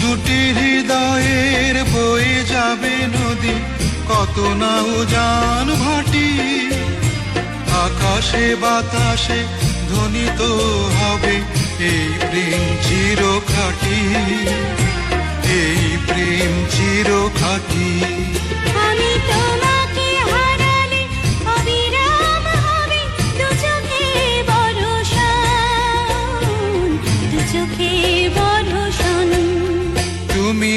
দুটি হৃদয়ের বয়ে যাবে নদী, কত না উজান ভাটি আকাশে বাতাসে ধ্বনিত হবে এই প্রেম চির খাটি এই প্রেম চির খাটি